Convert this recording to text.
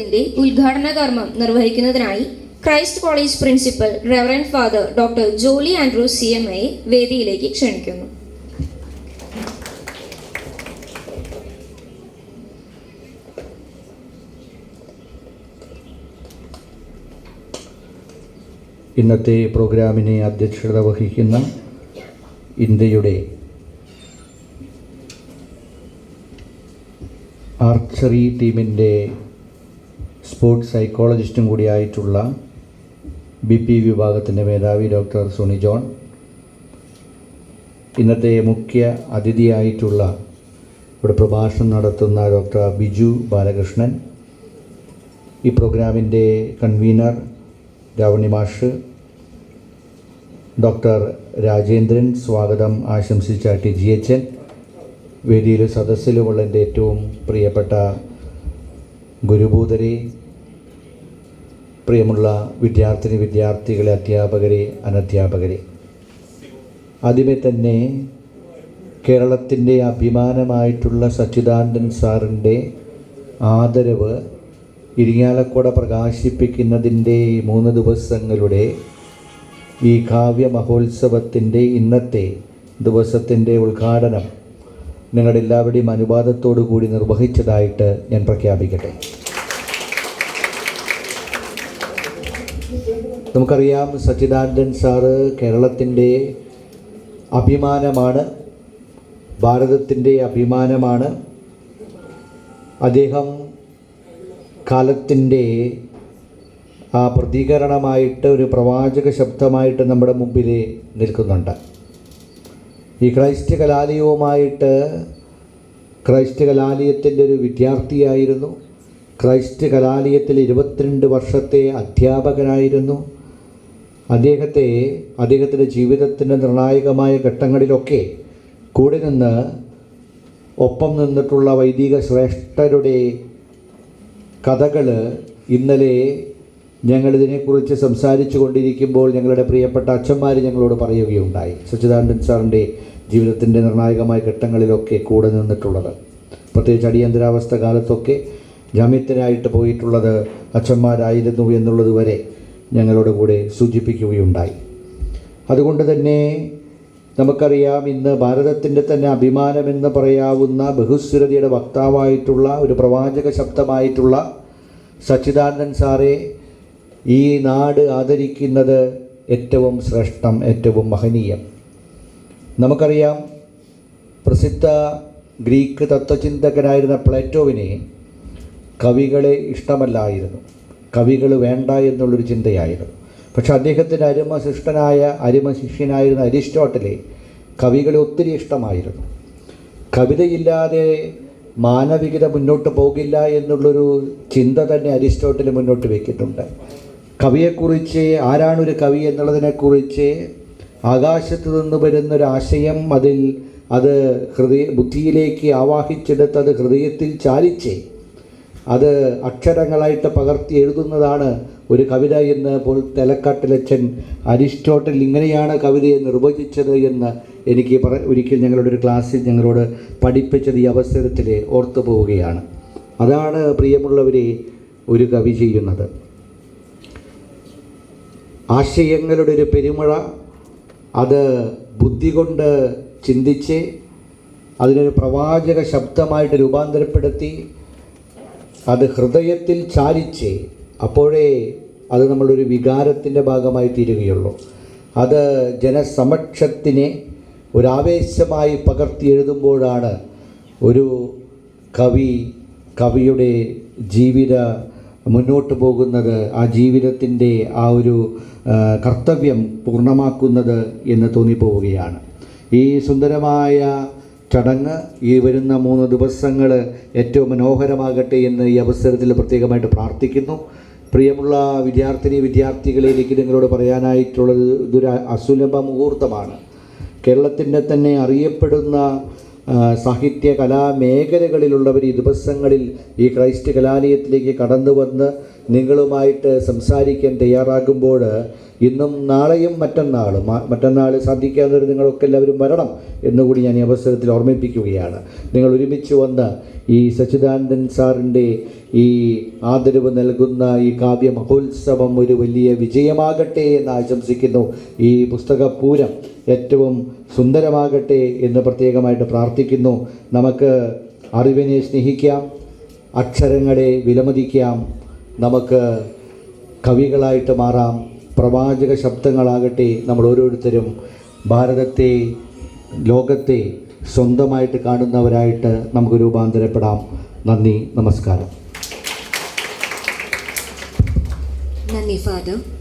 ത്തിന്റെ ഉദ്ഘാടന കർമ്മം നിർവഹിക്കുന്നതിനായി Christ college principal reverend father doctor Joly Andrew C M A വേദിയിലേക്ക് ക്ഷണിക്കുന്നു. ഇന്നത്തെ പ്രോഗ്രാമിനെ അധ്യക്ഷത വഹിക്കുന്ന ഇന്ത്യയുടെ ആർച്ചറി ടീമിന്റെ സ്പോർട്സ് സൈക്കോളജിസ്റ്റും കൂടിയായിട്ടുള്ള ബി പി വിഭാഗത്തിന്റെ മേധാവി ഡോക്ടർ സുണി ജോൺ. ഇന്നത്തെ മുഖ്യ അതിഥിയായിട്ടുള്ള ഇവിടെ പ്രഭാഷണം നടത്തുന്ന ഡോക്ടർ ബിജു ബാലകൃഷ്ണൻ. ഈ പ്രോഗ്രാമിന്റെ കൺവീനർ രാവണി മാഷ് ഡോക്ടർ രാജേന്ദ്രൻ സ്വാഗതം ആശംസിച്ച ടി ജി എച്ച് എൻ. വേദിയിൽ സദസ്സിലുമുള്ള എന്റെ ഏറ്റവും പ്രിയപ്പെട്ട ഗുരുഭൂതരെ പ്രിയമുള്ള വിദ്യാർത്ഥിനി വിദ്യാർത്ഥികളെ അധ്യാപകരെ അനധ്യാപകരെ. ആദ്യമേ തന്നെ കേരളത്തിന്റെ അഭിമാനമായിട്ടുള്ള സച്ചിദാനന്ദൻ സാറിന്റെ ആദരവ് ഇരിങ്ങാലക്കുട പ്രകാശിപ്പിക്കുന്നതിന്റെ മൂന്ന് ദിവസങ്ങളുടെ ഈ കാവ്യ മഹോത്സവത്തിന്റെ ഇന്നത്തെ ദിവസത്തിന്റെ ഉദ്ഘാടനം നിങ്ങളുടെ എല്ലാവരുടെയും അനുവാദത്തോടു കൂടി നിർവഹിച്ചതായിട്ട് ഞാൻ പ്രഖ്യാപിക്കട്ടെ. നമുക്കറിയാം സച്ചിദാനന്ദൻ സാറ് കേരളത്തിന്റെ അഭിമാനമാണ് ഭാരതത്തിന്റെ അഭിമാനമാണ്. അദ്ദേഹം കാലത്തിന്റെ ആ പ്രതികരണമായിട്ട് ഒരു പ്രവാചക ശബ്ദമായിട്ട് നമ്മുടെ മുമ്പിൽ നിൽക്കുന്നുണ്ട്. ഈ ക്രൈസ്റ്റ് കലാലയവുമായിട്ട് ക്രൈസ്റ്റ് കലാലയത്തിന്റെ ഒരു വിദ്യാർത്ഥിയായിരുന്നു. ക്രൈസ്റ്റ് കലാലയത്തിൽ ഇരുപത്തിരണ്ട് വർഷത്തെ അധ്യാപകനായിരുന്നു. അദ്ദേഹത്തെ അദ്ദേഹത്തിന്റെ ജീവിതത്തിന്റെ നിർണായകമായ ഘട്ടങ്ങളിലൊക്കെ കൂടെ നിന്ന് ഒപ്പം നിന്നിട്ടുള്ള വൈദിക ശ്രേഷ്ഠരുടെ കഥകൾ ഇന്നലെ ഞങ്ങളിതിനെക്കുറിച്ച് സംസാരിച്ചു കൊണ്ടിരിക്കുമ്പോൾ ഞങ്ങളുടെ പ്രിയപ്പെട്ട അച്ഛന്മാർ ഞങ്ങളോട് പറയുകയുണ്ടായി. സച്ചിദാനന്ദൻ സാറിന്റെ ജീവിതത്തിന്റെ നിർണായകമായ ഘട്ടങ്ങളിലൊക്കെ കൂടെ നിന്നിട്ടുള്ളത്. പ്രത്യേകിച്ച് അടിയന്തരാവസ്ഥ കാലത്തൊക്കെ ജാമ്യത്തിനായിട്ട് പോയിട്ടുള്ളത് അച്ഛന്മാരായിരുന്നു എന്നുള്ളത് വരെ ഞങ്ങളോട് കൂടെ സൂചിപ്പിക്കുകയുണ്ടായി. അതുകൊണ്ട് തന്നെ നമുക്കറിയാം ഇന്ന് ഭാരതത്തിന്റെ തന്നെ അഭിമാനമെന്ന് പറയാവുന്ന ബഹുസ്വരതയുടെ വക്താവായിട്ടുള്ള ഒരു പ്രവാചക ശബ്ദമായിട്ടുള്ള സച്ചിദാനന്ദൻ സാറെ ഈ നാട് ആദരിക്കുന്നത് ഏറ്റവും ശ്രേഷ്ഠം ഏറ്റവും മഹനീയം. നമുക്കറിയാം പ്രസിദ്ധ ഗ്രീക്ക് തത്വചിന്തകനായിരുന്ന പ്ലേറ്റോവിനെ കവികളെ ഇഷ്ടമല്ലായിരുന്നു. കവികൾ വേണ്ട എന്നുള്ളൊരു ചിന്തയായിരുന്നു. പക്ഷെ അദ്ദേഹത്തിന്റെ അരുമശിഷ്ടനായ അരുമശിഷ്യനായിരുന്ന അരിസ്റ്റോട്ടലെ കവികളെ ഒത്തിരി ഇഷ്ടമായിരുന്നു. കവിതയില്ലാതെ മാനവികത മുന്നോട്ട് പോകില്ല എന്നുള്ളൊരു ചിന്ത തന്നെ അരിസ്റ്റോട്ടൽ മുന്നോട്ട് വയ്ക്കുന്നുണ്ട് കവിയെക്കുറിച്ച് ആരാണൊരു കവി എന്നുള്ളതിനെക്കുറിച്ച് ആകാശത്ത് നിന്ന് വരുന്നൊരാശയം അതിൽ അത് ഹൃദയ ബുദ്ധിയിലേക്ക് ആവാഹിച്ചെടുത്ത് അത് ഹൃദയത്തിൽ ചാലിച്ച് അത് അക്ഷരങ്ങളായിട്ട് പകർത്തി എഴുതുന്നതാണ് ഒരു കവിത എന്ന് പോൽ തലക്കാട്ടിലച്ചൻ അരിസ്റ്റോട്ടൽ ഇങ്ങനെയാണ് കവിതയെ നിർവചിച്ചത് എന്ന് എനിക്ക് പറ ഒരിക്കൽ ഞങ്ങളുടെ ഒരു ക്ലാസ്സിൽ ഞങ്ങളോട് പഠിപ്പിച്ചത് ഈ അവസരത്തിൽ ഓർത്തു പോവുകയാണ്. അതാണ് പ്രിയമുള്ളവരെ ഒരു കവി ചെയ്യുന്നത്. ആശയങ്ങളുടെ ഒരു പെരുമഴ അത് ബുദ്ധി കൊണ്ട് ചിന്തിച്ച് അതിനൊരു പ്രവാചക ശബ്ദമായിട്ട് രൂപാന്തരപ്പെടുത്തി അത് ഹൃദയത്തിൽ ചാലിച്ച് അപ്പോഴേ അത് നമ്മളൊരു വികാരത്തിന്റെ ഭാഗമായി തീരുകയുള്ളൂ. അത് ജനസമക്ഷത്തിനെ ഒരാവേശമായി പകർത്തി എഴുതുമ്പോഴാണ് ഒരു കവി കവിയുടെ ജീവിത മുന്നോട്ട് പോകുന്നത് ആ ജീവിതത്തിന്റെ ആ ഒരു കർത്തവ്യം പൂർണമാക്കുന്നത് എന്ന് തോന്നിപ്പോവുകയാണ്. ഈ സുന്ദരമായ ചടങ്ങ് ഈ വരുന്ന മൂന്ന് ദിവസങ്ങൾ ഏറ്റവും മനോഹരമാകട്ടെ എന്ന് ഈ അവസരത്തിൽ പ്രത്യേകമായിട്ട് പ്രാർത്ഥിക്കുന്നു. പ്രിയമുള്ള വിദ്യാർത്ഥിനി വിദ്യാർത്ഥികളെ എനിക്ക് നിങ്ങളോട് പറയാനായിട്ടുള്ളത് ഇതൊരു അസുലഭ മുഹൂർത്തമാണ്. കേരളത്തിന്റെ തന്നെ അറിയപ്പെടുന്ന സാഹിത്യ കലാ മേഖലകളിലുള്ളവർ ഈ ദിവസങ്ങളിൽ ഈ ക്രൈസ്റ്റ് കലാലയത്തിലേക്ക് കടന്നു വന്ന് നിങ്ങളുമായിട്ട് സംസാരിക്കാൻ തയ്യാറാകുമ്പോൾ ഇന്നും നാളെയും മറ്റന്നാളും മറ്റന്നാൾ സാധിക്കാവുന്നവർ നിങ്ങളൊക്കെ എല്ലാവരും വരണം എന്നുകൂടി ഞാൻ ഈ അവസരത്തിൽ ഓർമ്മിപ്പിക്കുകയാണ്. നിങ്ങൾ ഒരുമിച്ച് വന്ന് ഈ സച്ചിദാനന്ദൻ സാറിന്റെ ഈ ആദരവ് നൽകുന്ന ഈ കാവ്യ മഹോത്സവം ഒരു വലിയ വിജയമാകട്ടെ എന്ന് ആശംസിക്കുന്നു. ഈ പുസ്തകപൂരം ഏറ്റവും സുന്ദരമാകട്ടെ എന്ന് പ്രത്യേകമായിട്ട് പ്രാർത്ഥിക്കുന്നു. നമുക്ക് അറിവിനെ സ്നേഹിക്കാം അക്ഷരങ്ങളെ വിലമതിക്കാം നമുക്ക് കവികളായിട്ട് മാറാം പ്രവാചക ശബ്ദങ്ങളാകട്ടെ നമ്മൾ ഓരോരുത്തരും ഭാരതത്തെ ലോകത്തെ സ്വന്തമായിട്ട് കാണുന്നവരായിട്ട് നമുക്ക് രൂപാന്തരപ്പെടാം. നന്ദി നമസ്കാരം. നന്ദി ഫാദർ.